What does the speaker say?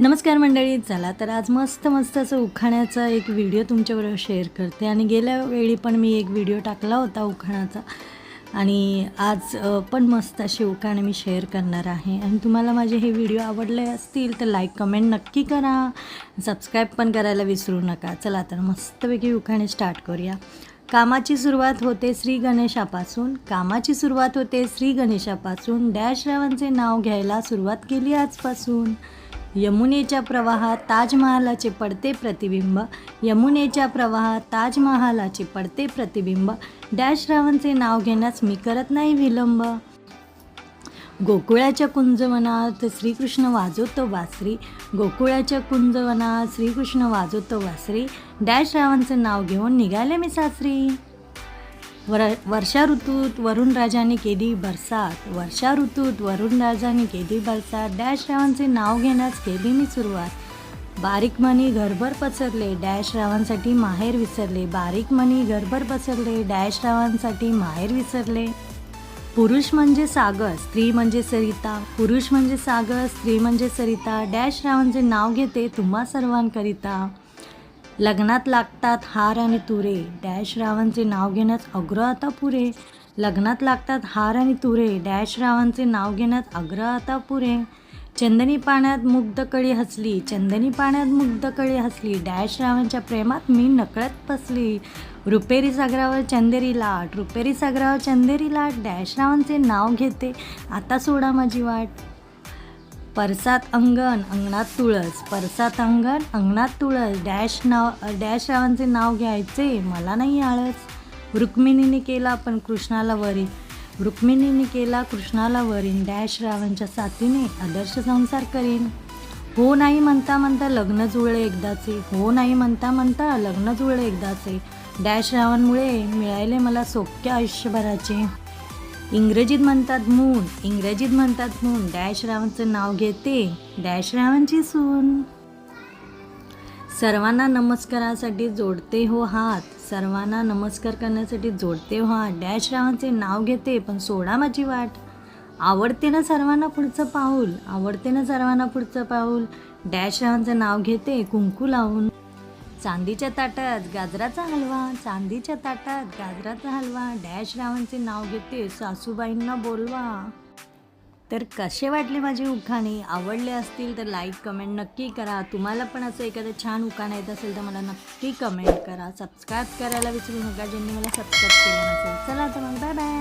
नमस्कार मंडळी चला तर आज मस्त मस्त असं उखाण्याचा एक व्हिडिओ तुमच्याबरोबर शेअर करते. आणि गेल्या वेळी पण मी एक व्हिडिओ टाकला होता उखाणाचा. आणि आज पण मस्त असे उखाणे मी शेअर करणार आहे. आणि तुम्हाला माझे हे व्हिडिओ आवडले असतील तर लाईक कमेंट नक्की करा. सबस्क्राईब पण करायला विसरू नका. चला तर मस्तपैकी उखाणे स्टार्ट करूया. कामाची सुरुवात होते श्री गणेशापासून. कामाची सुरुवात होते श्री गणेशापासून. डॅश रावांचे नाव घ्यायला सुरुवात केली आजपासून. यमुनेच्या प्रवाहात ताजमहालाचे पडते प्रतिबिंब यमुनेच्या प्रवाहात ताजमहालाचे पडते प्रतिबिंब. डॅश रावणचे नाव घेण्यास मी करत नाही विलंब. गोकुळाच्या कुंजवनात श्रीकृष्ण वाजवतो वासरी गोकुळाच्या कुंजवनात श्रीकृष्ण वाजवतो वासरी डॅश रावणचं नाव घेऊन निघाले मी सासरी. वर वर्षा ऋतूत वरुण राजाने केली बरसात. वर्षा ऋतूत वरुण राजाने केली बरसात. डॅश रावांचे नाव घेण्यास केली मी सुरुवात. बारीक मनी घरभर पसरले डॅश रावांसाठी माहेर विसरले. बारीक मनी घरभर पसरले डॅश रावांसाठी माहेर विसरले. पुरुष म्हणजे सागर स्त्री म्हणजे सरिता. पुरुष म्हणजे सागर स्त्री म्हणजे सरिता. डॅश रावांचे नाव घेते तुम्हा सर्वांकरिता. लग्नात लागतात हार आणि तुरे. डॅश रावांचे नाव घेण्यास अग्र आता पुरे. लग्नात लागतात हार आणि तुरे. डॅश रावांचे नाव घेण्यात अग्र आता पुरे. चंदनी पाण्यात मुग्ध कळी हसली. चंदनी पाण्यात मुग्ध कळी हसली. डॅश रावांच्या प्रेमात मी नकळत फसली. रुपेरी सागरावर चंदेरी लाट. रुपेरी सागरावर चंदेरी लाट. डॅश रावांचे नाव घेते. आता सोडा माझी वाट. परसात अंगण अंगणात तुळस. परसात अंगण अंगणात तुळस. डॅश नाव डॅश रावांचे नाव घ्यायचे मला नाही आळस. रुक्मिणीने केला पण कृष्णाला वरी रुक्मिणीने केला कृष्णाला वरीन. डॅश रावांच्या साथीने आदर्श संसार करीन. हो नाही म्हणता म्हणता लग्न जुळले एकदाचे. हो नाही म्हणता म्हणता लग्न जुळले एकदाचे. डॅश रावांमुळे मिळाले मला सोप्या आयुष्यभराचे. इंग्रजीत म्हणतात मून इंग्रजीत म्हणतात मून डॅश रावणचं नाव घेते. डॅश रावणची सून. सर्वांना नमस्कारासाठी जोडते हो हात. सर्वांना नमस्कार करण्यासाठी जोडते हो हात. डॅश रावणचे नाव घेते पण सोडा माझी वाट. आवडते ना सर्वांना पुढचं पाऊल? आवडते ना सर्वांना पुढचं पाऊल? डॅश रावणचं नाव घेते कुंकू लावून. चांदीच्या ताटात गाजराचा हलवा चांदीच्या ताटात गाजराचा हलवा डॅश रावांचे नाव घेते सासूबाईंना बोलवा. तर कसे वाटले माझे उखाणे? आवडले असतील तर लाईक कमेंट नक्की करा. तुम्हाला पण असं एखादं छान उखाणं येत असेल तर मला नक्की कमेंट करा. सबस्क्राईब करायला विसरू नका ज्यांनी मला सबस्क्राईब केलं नसेल. चला तर मग बाय बाय